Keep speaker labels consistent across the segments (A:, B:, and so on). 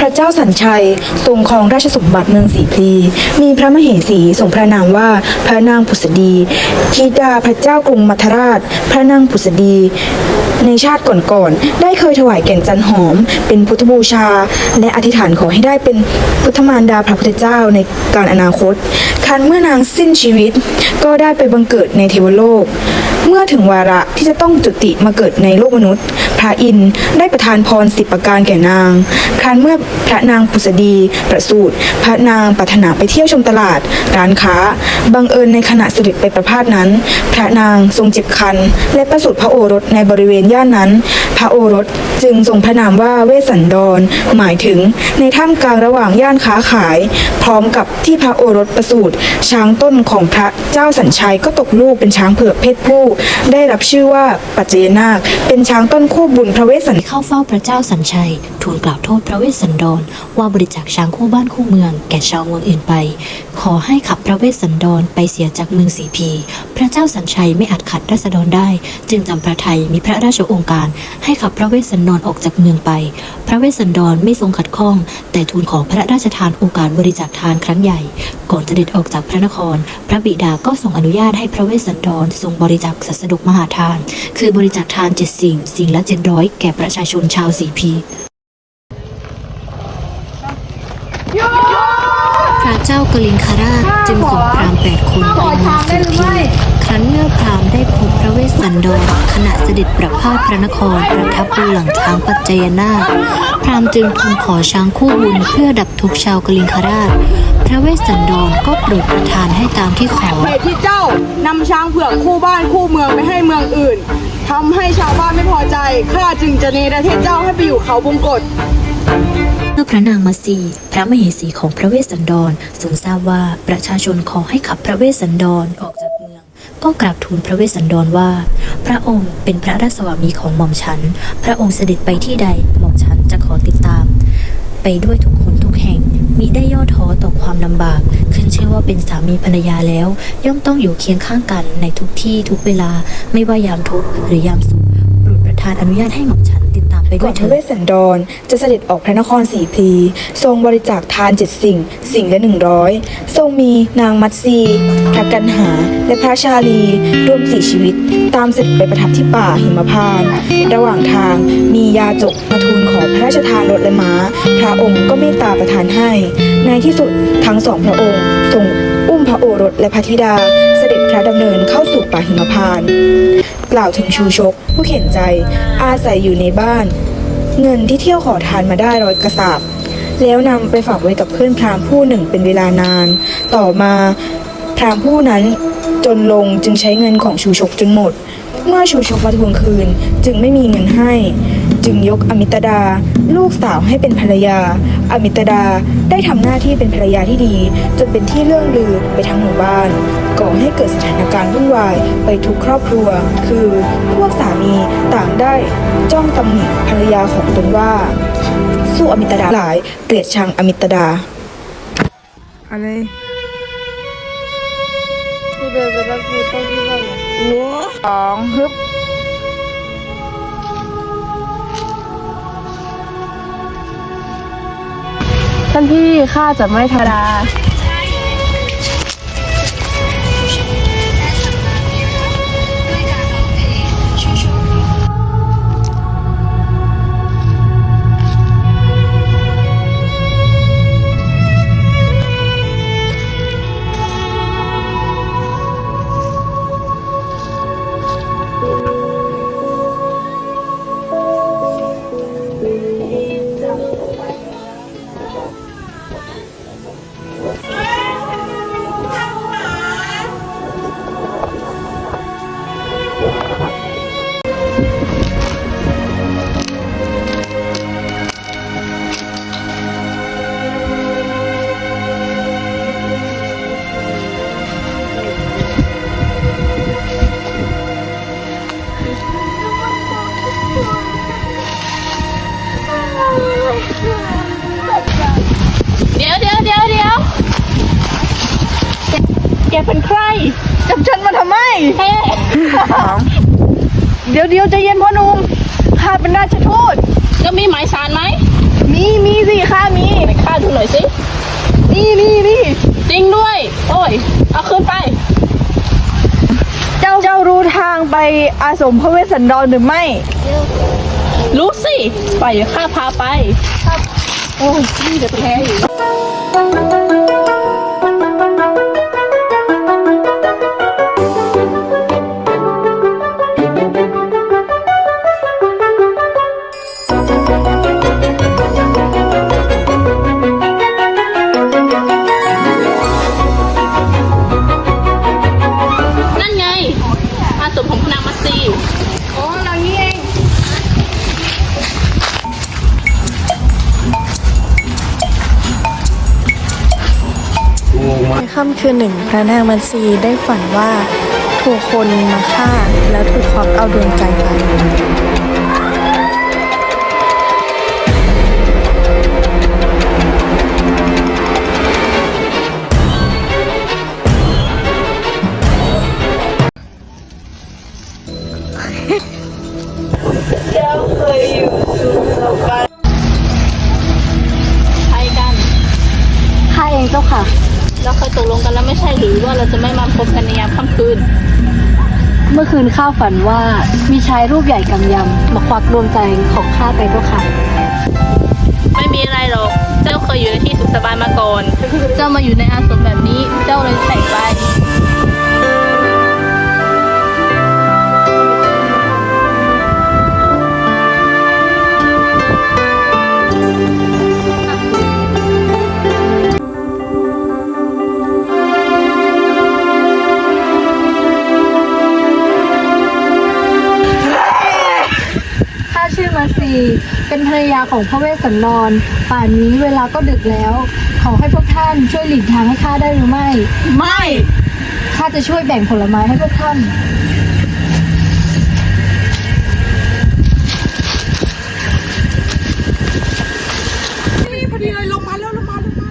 A: พระเจ้าสัญชัยทรงครองราชสมบัติเมืองสีพลีมีพระมเหสีทรงพระนามว่าพระนางผุษดีธิดาพระเจ้ากรุงมัทราช พระนางผุษดี ในชาติก่อนๆได้เคยถวายแก่นจันหอม เป็นพุทธบูชา และอธิษฐานขอให้ได้เป็นพุทธมารดาพระพุทธเจ้าในการอนาคตคันเมื่อนางสิ้นชีวิต ก็ได้ไปบังเกิดในเทวโลก เมื่อถึงวาระที่จะต้องจุติมาเกิดในโลกมนุษย์ พระอินทร์ได้ประทานพรสิบประการแก่นางครั้นเมื่อพระนางผุษดีประสูติพระนางปรารถนาไปเที่ยวชมตลาด ร้านค้า บังเอิญในขณะเสด็จไปประพาสนั้น พระนางทรงเจ็บคัน และประสูติพระโอรสในบริเวณย่านนั้น พระโอรสจึงทรงพระนามว่าเวสสันดร หมายถึงในท่ามกลางระหว่างย่านค้าขาย พร้อมกับที่พระโอรสประสูติช้างต้นของพระเจ้าสัญชัยก็ตกลูกเป็นช้างเผือกเพศผู้ได้รับชื่อว่าปัจเจนาค เป็นช้างต้นคู่บุญพระเวสสัน
B: เข้าเฝ้าพระเจ้าสัญชัยทูลกล่าวโทษพระเวสสันดร ว่าบริจาคช้างคู่บ้านคู่เมือง แก่ชาวเมืองอื่นไป ขอให้ขับพระเวสสันดรไปเสียจากเมืองสีพี พระเจ้าสัญชัยไม่อาจขัดราษฎรได้ จึงจำพระไทยมีพระราชองการ ให้ขับพระเวสสันดรออกจากเมืองไป พระเวสสันดรไม่ทรงขัดข้อง แต่ทูลขอพระราชทานโอกาสบริจาคทานครั้งใหญ่ ก่อนจะเด็ดออกจากพระนคร พระบิดาก็ทรงอนุญาตให้พระเวสสันดรทรงบริจาคสัสดุกมหาทาน คือบริจาคทานเจ็ดสิ่ง สิ่งละเจ็ดร้อยแก่ประชาชนชาวสีพี พระเจ้ากลิงคราชจึงส่งพราหมณ์แปดคนไปเมืองสุทีครั้นเมื่อพราหมณ์ได้พบพระเวสสันดรขณะเสด็จประพาสพระนครประทับบนหลังช้างปัจจยนาคพราหมณ์จึงทูลขอช้างคู่บุญเพื่อดับทุกข์ชาวกลิงคราช พระเวสสันดรก็โปรดประทานให้ตามที่ขอ
C: เหตุที่เจ้านำช้างเผือกคู่บ้านคู่เมืองไปให้เมืองอื่นทำให้ชาวบ้านไม่พอใจข้าจึงจะเนรเทศเจ้าให้ไปอยู่เขาบงกฎ
B: เมื่อพระนางมาสีพระมเหสีของพระเวสสันดรทรงทราบว่าประชาชนขอให้ขับพระเวสสันดรออกจากเมือง ก็กราบทูลพระเวสสันดรว่า พระองค์เป็นพระราชสวามีของหม่อมฉัน พระองค์เสด็จไปที่ใดหม่อมฉันจะขอติดตาม ไปด้วยทุกคนทุกแห่งมิได้ย่อท้อต่อความลำบาก ขึ้นชื่อว่าเป็นสามีภรรยาแล้ว ย่อมต้องอยู่เคียงข้างกันในทุกที่ทุกเวลาไม่ว่ายามทุกข์หรือยามสุขโปรดประทานอนุญาตให้หม่อมฉัน
A: ก่อ
B: น
A: พ
B: เถิ
A: ระเวสสันดรจะเสด็จออกพระนครสีพีทรงบริจาคทานเจ็ดสิ่ง สิ่งละหนึ่งร้อยทรงมีนางมัตซีพระกันหา และพระชาลีรวมสี่ชีวิต ตามเสด็จไปประทับที่ป่าหิมพานต์ระหว่างทางมียาจกมาทูลขอพระราชทานรถและม้า พระองค์ก็เมตตาประทานให้ ในที่สุดทั้งสองพระองค์ทรงอุ้มพระโอรสและพระธิดา พระดำเนินเข้าสู่ป่าหิมพานต์กล่าวถึงชูชก ผู้เข็นใจ อาศัยอยู่ในบ้าน เงินที่เที่ยวขอทานมาได้ร้อยกระสาบแล้วนำไปฝากไว้กับเพื่อนพราหมณ์ผู้หนึ่งเป็นเวลานาน ต่อมาพราหมณ์ผู้นั้นจนลงจึงใช้เงินของชูชกจนหมด เมื่อชูชกมาทวงคืนจึงไม่มีเงินให้ จึงยกอมิตดา ลูกสาวให้เป็นภรรยา อมิตดาได้ทำหน้าที่เป็นภรรยาที่ดี จนเป็นที่เรื่องลือไปทั้งหมู่บ้าน ก่อให้เกิดสถานการณ์วุ่นวายไปทุกครอบครัว คือพวกสามีต่างได้จ้องตำหนิภรรยาของตนว่า สู้อมิตดาหลายเกลียดชังอมิตดา
C: อะไร
D: ที่เดินไปแล้วคือต้องที่ว่าไง
C: สองฮึบ
D: ท่านพี่ข้าจะไม่ธรรมดา
E: เป็นใคร
C: จับฉันมาทำไม
E: เฮ้
C: เดี๋ยวเดี๋ยวใจะเย็นพ่อหนุ่มข้าเป็นราชทูต
E: ก็มีหมายสารไหม
C: มีมีสิข้ามี
E: น่อยสิ
C: นี่นี่นี่
E: จริงด้วย โอ้ย เอาคืนไป
C: เจ้าเจ้ารู้ทางไปอาสมพระเวสสันดรหรือไม่
E: รู้สิ ไปเดี๋ยวข้าพาไป โอ้ยนี่จะแพ้อยู่
F: ในค่ำคืนหนึ่งพระนางมันซีได้ฝันว่าถูกคนมาฆ่าแล้วถูกควักเอาดวงใจไป
E: ใครกัน
D: ข้าเองเจ้าค่ะ
E: เราเคยตกลงกันแล้วไม่ใช่หรือว่าเราจะไม่มาพบกันในยามค่ำคืน
D: เมื่อคืนข้าฝันว่ามีชายรูปใหญ่กำยำมาควักดวงใจของข้าไปเจ้าค่ะ
E: ไม่มีอะไรหรอก เจ้าเคยอยู่ในที่สุขสบายมาก่อน เจ้ามาอยู่ในอาสมแบบนี้ เจ้าเลยแต่งไป
D: ข้าชื่อมาซีเป็นภรรยาของพระเวสสันดร ป่านนี้เวลาก็ดึกแล้ว ขอให้พวกท่านช่วยหลีกทางให้ข้าได้หรือไม่
C: ไม่
D: ข้าจะช่วยแบ่งผลไม้ให้พวกท่าน
C: นี่พอดีเลยลงมาแล้วลงมาลงมา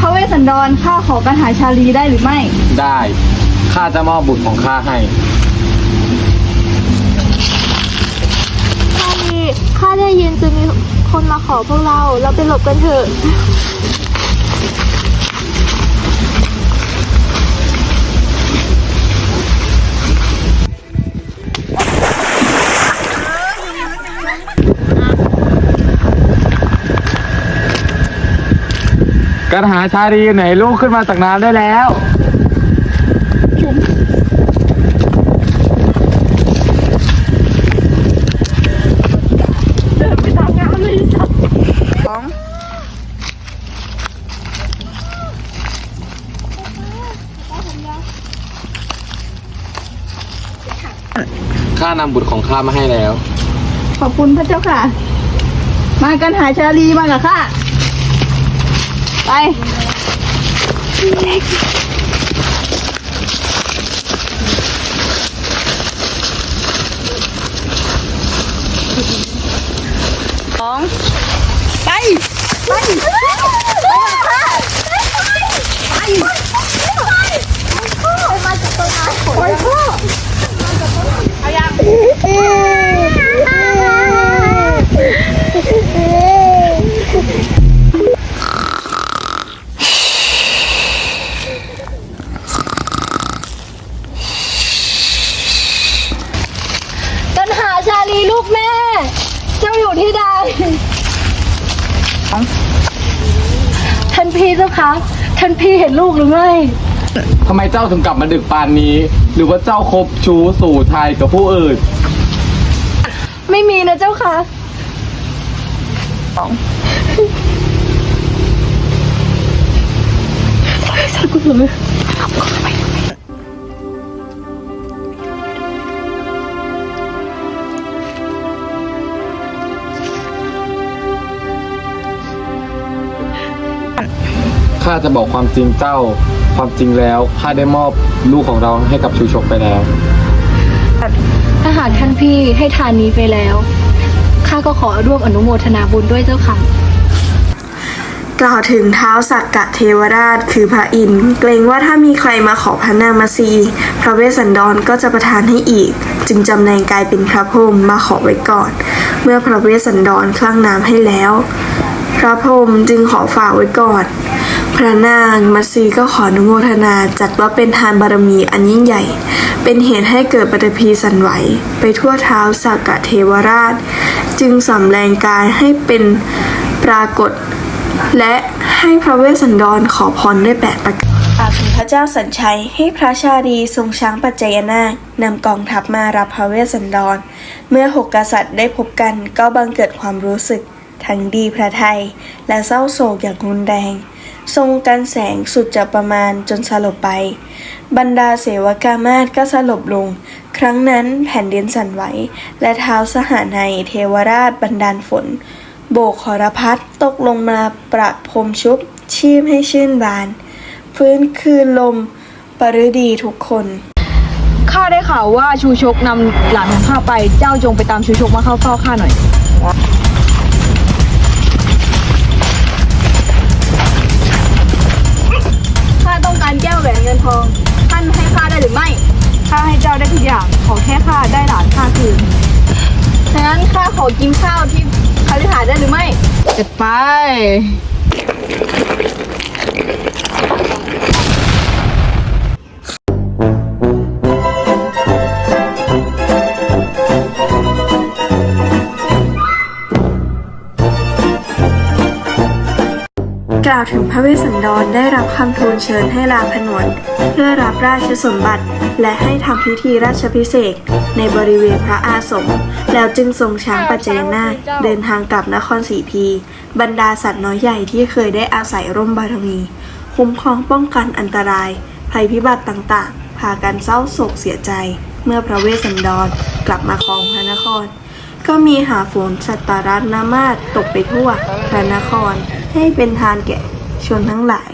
D: พระเวสสันดรข้าขอกันหาชาลีได้หรือไม่
G: ได้ ข้าจะมอบบุตรของข้าให้
H: ข้าดีข้าได้ยินจะมีคนมาขอพวกเรา เราไปหลบกันเถอะ
G: กันหาชาดีไหนลูกขึ้นมาจากน้ำได้แล้ว ข้านำบุตรของข้ามาให้แล้ว
C: ขอบคุณพระเจ้าค่ะ มากันหาชาลีมากับข้าไปสองไป ไป ไปกับข้าไป ไปมาจากต้นไม้ไปพ่อ
D: กันหาชาลีลูกแม่ เจ้าอยู่ที่ใด ท่านพี่ เจ้าคะท่านพี่เห็นลูกหรือไม่
G: ทำไมเจ้าถึงกลับมาดึกปานนี้ หรือว่าเจ้าคบชู้สู่ชายกับผู้อื่น
D: ไม่มีนะเจ้าค่ะ
G: ข้าจะบอกความจริงเจ้า ความจริงแล้วข้าได้มอบลูกของเราให้กับชูชกไปแล้ว
D: ถ้าหากท่านพี่ให้ทานนี้ไปแล้ว ข้าก็ขอร่วมอนุโมทนาบุญด้วยเจ้าค่ะ
F: กล่าวถึงเท้าสักกะเทวราชคือพระอินทร์เกรงว่าถ้ามีใครมาขอพระนางมาซีพระเวสสันดรก็จะประทานให้อีก จึงจำแรงกายเป็นพระพรหมมาขอไว้ก่อน เมื่อพระเวสสันดรคลั่งน้ำให้แล้ว พระพรหมจึงขอฝากไว้ก่อน พระนางมัตสีก็ขออนุโมทนาจัดว่าเป็นทานบารมีอันยิ่งใหญ่ เป็นเหตุให้เกิดปฐพีสันไหว ไปทั่วเท้าสักะเทวราช จึงสำแรงกายให้เป็นปรากฏ และให้พระเวสสันดรขอพรได้แปดประการอาถึงพระเจ้าสัญชัยให้พระชาดีทรงช้างปัจจยนานำกองทัพมารับพระเวสสันดร เมื่อหกกษัตริย์ได้พบกันก็บังเกิดความรู้สึก ทั้งดีพระไทย และเศร้าโศกอย่างรุนแรง ทรงกันแสงสุดจะประมาณจนสลบไป บรรดาเสวกามาศก็สลบลง ครั้งนั้นแผ่นดินสั่นไหว และเท้าวสหาในยเทวราชบันดาลฝน โบกขอรพัดตกลงมาประพรมชุบ ชีพให้ชื่นบาน ฟื้นคืนลมปรืดีทุกคน
C: ข้าได้ข่าวว่าชูชกนำหลานของข้าไปเจ้าจงไปตามชูชกมาเข้าเฝ้าข้าหน่อย อย่างขอแค่ข้าได้หลานข้าคืนฉะนั้นข้าขอกินข้าวที่คาลิหาสน์ได้หรือไม่จะไป
F: ล่าวถึงพระเวสสันดรได้รับคำทูลเชิญให้ลาผนวดเพื่อรับราชสมบัติ และให้ทำพิธีราชพิเศษในบริเวณพระอาสมแล้วจึงทรงช้างปัจเจยนาคเดินทางกลับนครศรีพี บรรดาสัตว์น้อยใหญ่ที่เคยได้อาศัยร่มบารมี คุ้มครองป้องกันอันตราย ภัยพิบัติต่างๆ พากันเศร้าโศกเสียใจ เมื่อพระเวสสันดรกลับมาครองพระนคร ก็มีหาฝนสัตรารัตนามาศตกไปทั่วพระนคร ให้เป็นทานแก่ชนทั้งหลาย